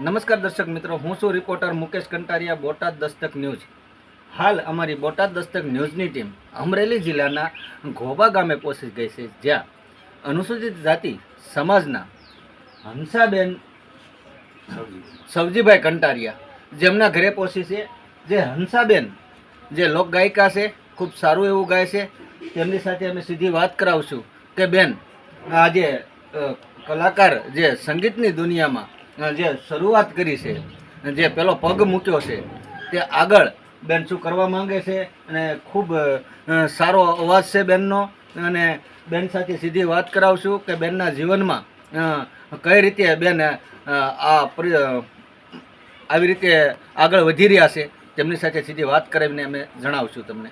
નમસ્કાર દર્શક મિત્રો, હું છું રિપોર્ટર મુકેશ કંટારિયા, બોટાદ દસ્તક ન્યૂઝ. હાલ અમારી બોટાદ દસ્તક ન્યૂઝની ટીમ અમરેલી જિલ્લાના ઘોબા ગામે પહોંચી ગઈ છે, જ્યાં અનુસૂચિત જાતિ સમાજના હંસાબેન સવજીભાઈ કંટારિયા જેમના ઘરે પહોંચી છે. જે હંસાબેન જે લોકગાયિકા છે, ખૂબ સારું એવું ગાય છે. તેમની સાથે અમે સીધી વાત કરાવશું કે બેન આજે કલાકાર જે સંગીતની દુનિયામાં જે શરૂઆત કરી છે જે પેલો પગ મૂક્યો છે, તે આગળ બેન શું કરવા માંગે છે? અને ખૂબ સારો અવાજ છે બેનનો. અને બેન સાથે સીધી વાત કરાવશું કે બેનના જીવનમાં કઈ રીતે બેન આ આવી રીતે આગળ વધી રહ્યા છે, તેમની સાથે સીધી વાત કરાવીને અમે જણાવશું તમને.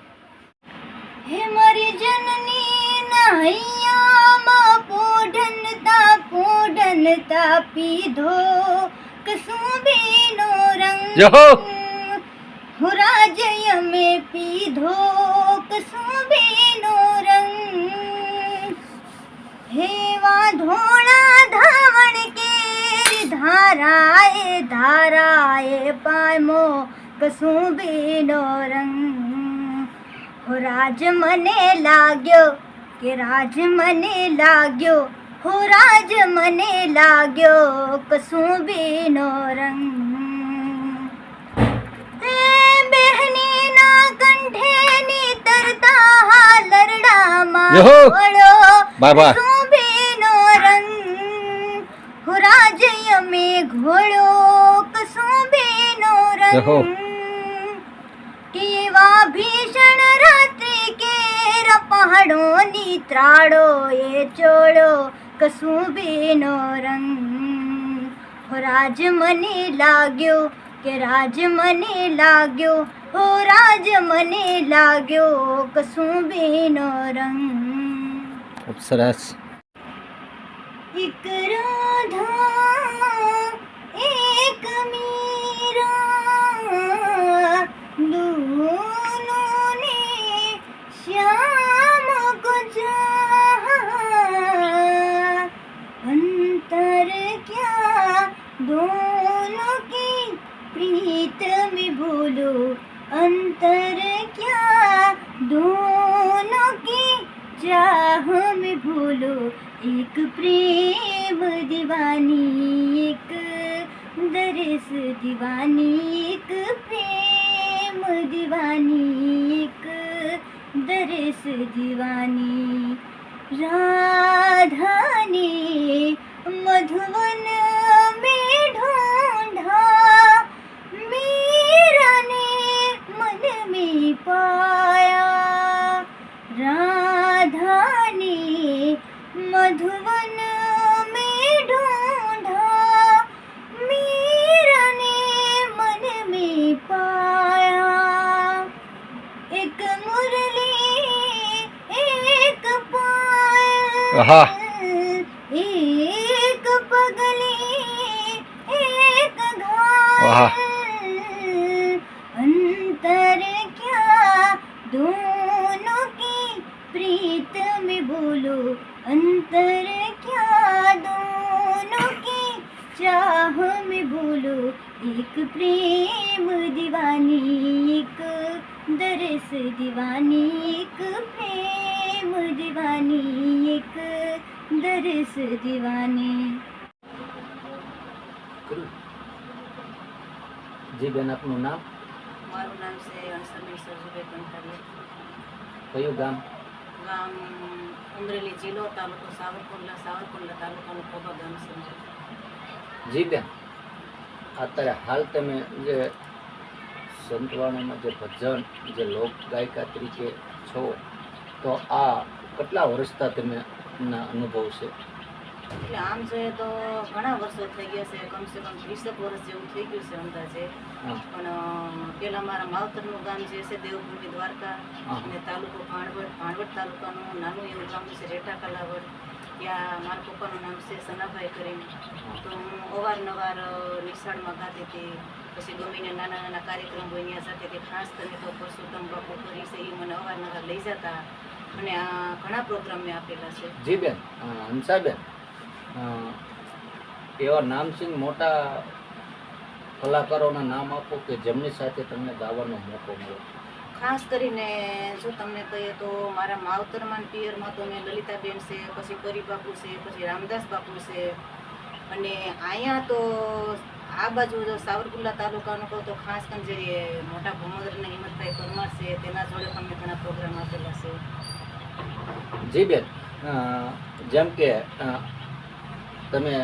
હે મારી જનની ના હૈયામાં પોઢનતા પોઢનતા પીધો કસુંબીનો રંગ જય હો! હું રાજ્ય મેં પીધો કસુંબીનો રંગ હેવા ધોણા ધાવણ કેરી ધારાએ ધારાએ પામો કસુંબીનો રંગ હુરાજ મને લાગ્યો કે રાજ મને લાગ્યો હો રાજ મને લાગ્યો કસુંબીનો રંગ. બહેનીના કંઠેની તરતા હાલરડામાં બાર. કસુંબીનો રંગ. હો રાજ્ય મેં ઘોડો કસુંબીનો રંગ. કેવા ભીષણ રાત્રિ કેર પહાડોની ત્રાડો એ ચોળો કસુંબીનો રંગ હો રાજ મને લાગ્યો કે રાજ મને લાગ્યો હો રાજ મને લાગ્યો કસુંબીનો રંગ ખૂબ સરસ એક રાધા એક મીરા अंतर क्या दोनों की चाह में भूलो? एक प्रेम दीवानी, एक दरस दीवानी, एक प्रेम दीवानी, एक दरस दीवानी। राधा मधुवन में ढूंढा मीरा ने मन में पाया एक मुरली एक पायल आहा। एक पगली एक आहा। घायल એક પ્રેમ દિવાની એક દરસ દિવાની એક પ્રેમ દિવાની એક દરસ દિવાની જી બેન આપનું નામ મારું નામ છે હંસમીર સરજુબે કંટારિયા કયું ગામ ગામ અમરેલી જિલ્લો તાલુકો સાવરકુંડલા સાવરકુંડલા તાલુકાનું કોબા ગામ છે જી બેન અત્યારે હાલ તમે જે સંતવાણામાં જે ભજન, જે લોક ગાયિકા તરીકે છો, તો આ કેટલા વર્ષતા તમે ના અનુભવ છે? એટલે આમ જોઈએ તો ઘણા વર્ષો થઈ ગયા છે કમસે કમ વીસેક વર્ષ જેવું થઈ ગયું છે અંદાજે. પણ પેલા મારા માવતરનું ગામ જે છે દેવભૂમિ દ્વારકા અને તાલુકો ભાણવડ ભાણવડ તાલુકાનું નાનું એવું ગામ છે રેટા કલાવડ. ત્યાં મારા પપ્પાનું નામ છે સનાભાઈ કરીને. તો હું અવારનવાર નિશાળમાં ગાતી હતી. પછી ગમીને નાના નાના કાર્યક્રમ હોય ત્યાં સાથે તે ખાસ કરીને તો પરસોત્તમ બાપુ કરી છે એ મને અવારનવાર લઈ જતા. અને આ ઘણા પ્રોગ્રામ મેં આપેલા છે. જી બેન હંસાબેન. એવા નામસિંહ મોટા કલાકારોના નામ આપો કે જેમની સાથે તમને ગાવાનો મોકો મળ્યો ખાસ કરીને જો તમને કહીએ તો મારા માવતરમાં પિયરમાં તો મેં લલિતાબેન છે પછી પરી બાપુ છે પછી રામદાસ બાપુ છે. અને અહીંયા તો આ બાજુ જો સાવરકુંડલા તાલુકાનું કહું તો ખાસ કરીને જે મોટા ભૂમોદરના હિંમતભાઈ પરમાર છે તેના જોડે પણ મેં ઘણા પ્રોગ્રામ આપેલા છે. જી બેન જેમ કે તમે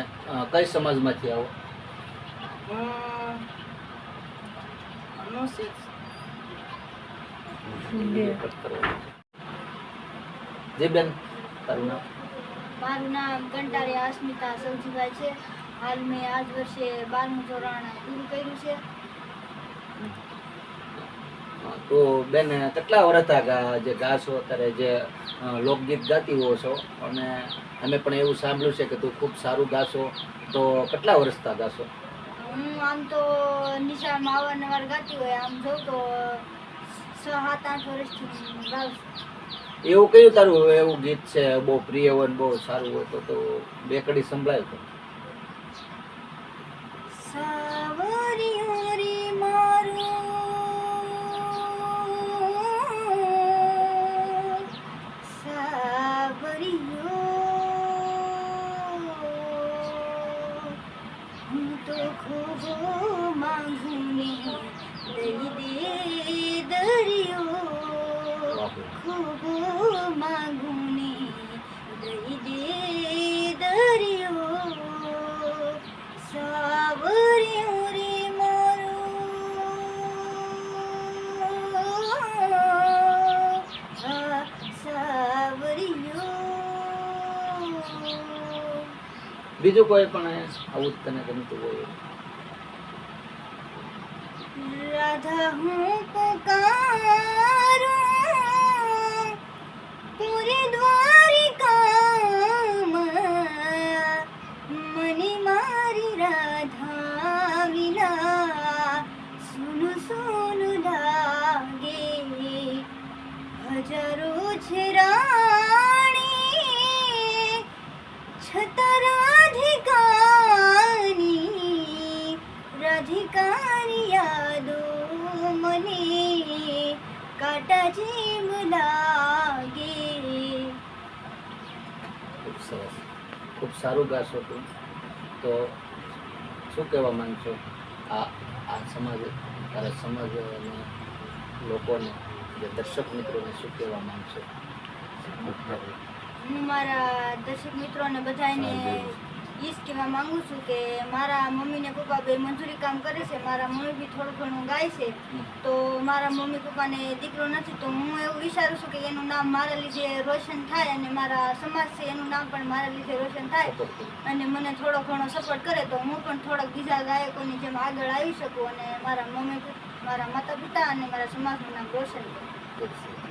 કઈ સમાજમાંથી આવો? જી બેન તારું નામ? મારું નામ કંટારી અસ્મિતા સૌજીભાઈ છે. હાલ મેં આજ વર્ષે બારમું ધોરણ પૂરું કર્યું છે. તો બેન કેટલા વર્ષ ગા જે ગાશો અત્યારે જે લોકગીત ગાતી હો છો? અને અમે પણ એવું સાંભળ્યું છે કે તું ખૂબ સારું ગાશો. તો કેટલા વર્ષથી ગાશો? હું આમ તો નિશાળમાં અવારનવાર ગાતી હોય આમ જો તો છ સાત આઠ વર્ષથી ગાઉં એવું કયું તારું એવું ગીત છે? બહુ પ્રિય હોય બહુ સારું હોય તો તો બે કડી સંભળાય તો. બીજું કોઈ પણ આવું તને ગમતું હોય? રાધા, હું પુકારું, પૂરી દ્વારિકામાં મને મારી રાધા વિના સુનું સુનું લાગે. હજારો છે રાણી છતાં જેમ લાગે. ખૂબ સરસ. ખૂબ સારું ગાશો તું. તો શું કહેવા માંગશો? આ આ સમાજ તારા સમાજ લોકોને જે દર્શક મિત્રોને શું કહેવા માંગશો? હું મારા દર્શક મિત્રોને બધાને એ જ કહેવા માંગુ છું કે મારા મમ્મી ને પપ્પા બે મજૂરી કામ કરે છે, મારા મમ્મી બી થોડું ઘણું ગાય છે, તો મારા મમ્મી પપ્પાને દીકરો નથી, તો હું એવું વિચારું છું કે એનું નામ મારા લીધે રોશન થાય અને મારા સમાજ છે, એનું નામ પણ મારા લીધે રોશન થાય અને મને થોડો ઘણો સપોર્ટ કરે, તો હું પણ થોડાક બીજા ગાયકોની જેમ આગળ આવી શકું અને મારા મમ્મી મારા માતા પિતા અને મારા સમાજનું નામ રોશન કરું.